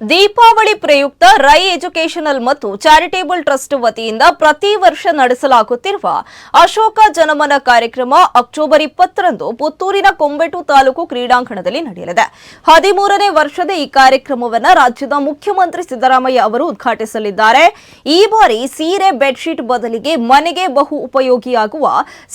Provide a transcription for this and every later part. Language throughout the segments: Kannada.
ದೀಪಾವಳಿ ಪ್ರಯುಕ್ತ ರೈ ಎಜುಕೇಷನಲ್ ಮತ್ತು ಚಾರಿಟೇಬಲ್ ಟ್ರಸ್ಟ್ ವತಿಯಿಂದ ಪ್ರತಿ ವರ್ಷ ನಡೆಸಲಾಗುತ್ತಿರುವ ಅಶೋಕ ಜನಮನ ಕಾರ್ಯಕ್ರಮ ಅಕ್ಟೋಬರ್ ಇಪ್ಪತ್ತರಂದು ಪುತ್ತೂರಿನ ಕೊಂಬೆಟು ತಾಲೂಕು ಕ್ರೀಡಾಂಗಣದಲ್ಲಿ ನಡೆಯಲಿದೆ. ಹದಿಮೂರನೇ ವರ್ಷದ ಈ ಕಾರ್ಯಕ್ರಮವನ್ನು ರಾಜ್ಯದ ಮುಖ್ಯಮಂತ್ರಿ ಸಿದ್ದರಾಮಯ್ಯ ಅವರು ಉದ್ಘಾಟಿಸಲಿದ್ದಾರೆ. ಈ ಬಾರಿ ಸೀರೆ, ಬೆಡ್ಶೀಟ್ ಬದಲಿಗೆ ಮನೆಗೆ ಬಹು ಉಪಯೋಗಿಯಾಗುವ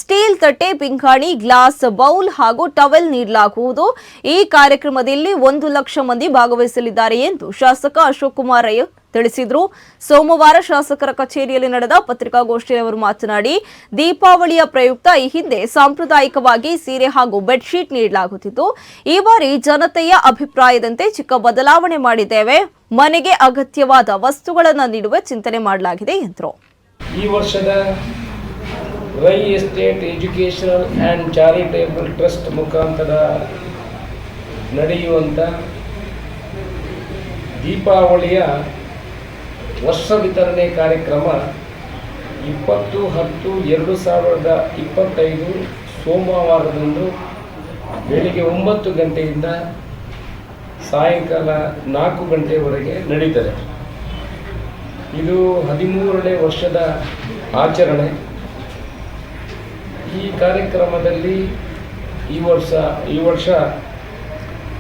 ಸ್ಟೀಲ್ ತಟ್ಟೆ, ಪಿಂಗಾಣಿ, ಗ್ಲಾಸ್, ಬೌಲ್ ಹಾಗೂ ಟವೆಲ್ ನೀಡಲಾಗುವುದು. ಈ ಕಾರ್ಯಕ್ರಮದಲ್ಲಿ ಒಂದು ಲಕ್ಷ ಮಂದಿ ಭಾಗವಹಿಸಲಿದ್ದಾರೆ ಎಂದು ಶಾಸಕ ಅಶೋಕ್ ಕುಮಾರ್ ರೈ ತಿಳಿಸಿದ್ರು. ಸೋಮವಾರ ಶಾಸಕರ ಕಚೇರಿಯಲ್ಲಿ ನಡೆದ ಪತ್ರಿಕಾಗೋಷ್ಠಿಯಲ್ಲಿ ಅವರು ಮಾತನಾಡಿ, ದೀಪಾವಳಿಯ ಪ್ರಯುಕ್ತ ಈ ಹಿಂದೆ ಸಾಂಪ್ರದಾಯಿಕವಾಗಿ ಸೀರೆ ಹಾಗೂ ಬೆಡ್ಶೀಟ್ ನೀಡಲಾಗುತ್ತಿತ್ತು. ಈ ಬಾರಿ ಜನತೆಯ ಅಭಿಪ್ರಾಯದಂತೆ ಚಿಕ್ಕ ಬದಲಾವಣೆ ಮಾಡಿದ್ದೇವೆ. ಮನೆಗೆ ಅಗತ್ಯವಾದ ವಸ್ತುಗಳನ್ನು ನೀಡುವ ಚಿಂತನೆ ಮಾಡಲಾಗಿದೆ ಎಂದರು. ಈ ವರ್ಷದ Rai estate educational and charitable trust ಮುಖಾಂತರ ನಡೆಯುವಂಥ ದೀಪಾವಳಿಯ ವರ್ಷ ವಿತರಣೆ ಕಾರ್ಯಕ್ರಮ ಇಪ್ಪತ್ತು ಹತ್ತು ಎರಡು ಸಾವಿರದ ಇಪ್ಪತ್ತೈದು ಸೋಮವಾರದಂದು ಬೆಳಿಗ್ಗೆ ಒಂಬತ್ತು ಗಂಟೆಯಿಂದ ಸಾಯಂಕಾಲ ನಾಲ್ಕು ಗಂಟೆವರೆಗೆ ನಡೀತದೆ. ಇದು ಹದಿಮೂರನೇ ವರ್ಷದ ಆಚರಣೆ. ಈ ಕಾರ್ಯಕ್ರಮದಲ್ಲಿ ಈ ವರ್ಷ ಈ ವರ್ಷ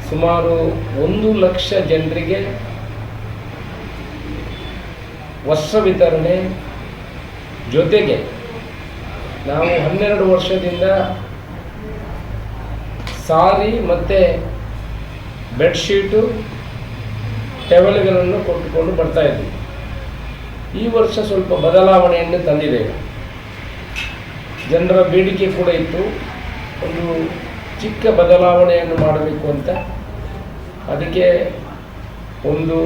ಸುಮಾರು ಒಂದು ಲಕ್ಷ ಜನರಿಗೆ ವಸ್ತ್ರ ವಿತರಣೆ ಜೊತೆಗೆ ನಾವು ಹನ್ನೆರಡು ವರ್ಷದಿಂದ ಸಾರಿ ಮತ್ತು ಬೆಡ್ಶೀಟು ಟೆವಲ್ಗಳನ್ನು ಕೊಟ್ಟುಕೊಂಡು ಬರ್ತಾ ಇದ್ವಿ. ಈ ವರ್ಷ ಸ್ವಲ್ಪ ಬದಲಾವಣೆಯನ್ನು ತಂದಿದ್ದೇವೆ ಜನರ ಬೇಡಿಕೆ ಕೂಡ ಇತ್ತು. ಒಂದು ಚಿಕ್ಕ ಬದಲಾವಣೆಯನ್ನು ಮಾಡಬೇಕು ಅಂತ. ಅದಕ್ಕೆ ಒಂದು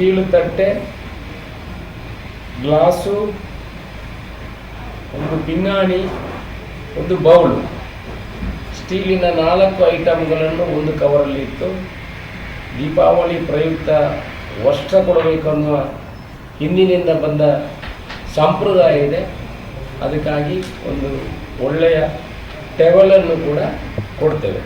ಸ್ಟೀಲ್ ತಟ್ಟೆ ಗ್ಲಾಸು, ಒಂದು ಪಿಂಗಾಣಿ ಒಂದು ಬೌಲು. ಸ್ಟೀಲಿನ ನಾಲ್ಕು ಐಟಮ್ಗಳನ್ನು ಒಂದು ಕವರಲ್ಲಿ ಇತ್ತು ದೀಪಾವಳಿ ಪ್ರಯುಕ್ತ ವಸ್ತ್ರ ಕೊಡಬೇಕನ್ನುವ ಹಿಂದಿನಿಂದ ಬಂದ ಸಂಪ್ರದಾಯ ಇದೆ. ಅದಕ್ಕಾಗಿ ಒಂದು ಒಳ್ಳೆಯ ಟೇಬಲನ್ನು ಕೂಡ ಕೊಡ್ತೇವೆ.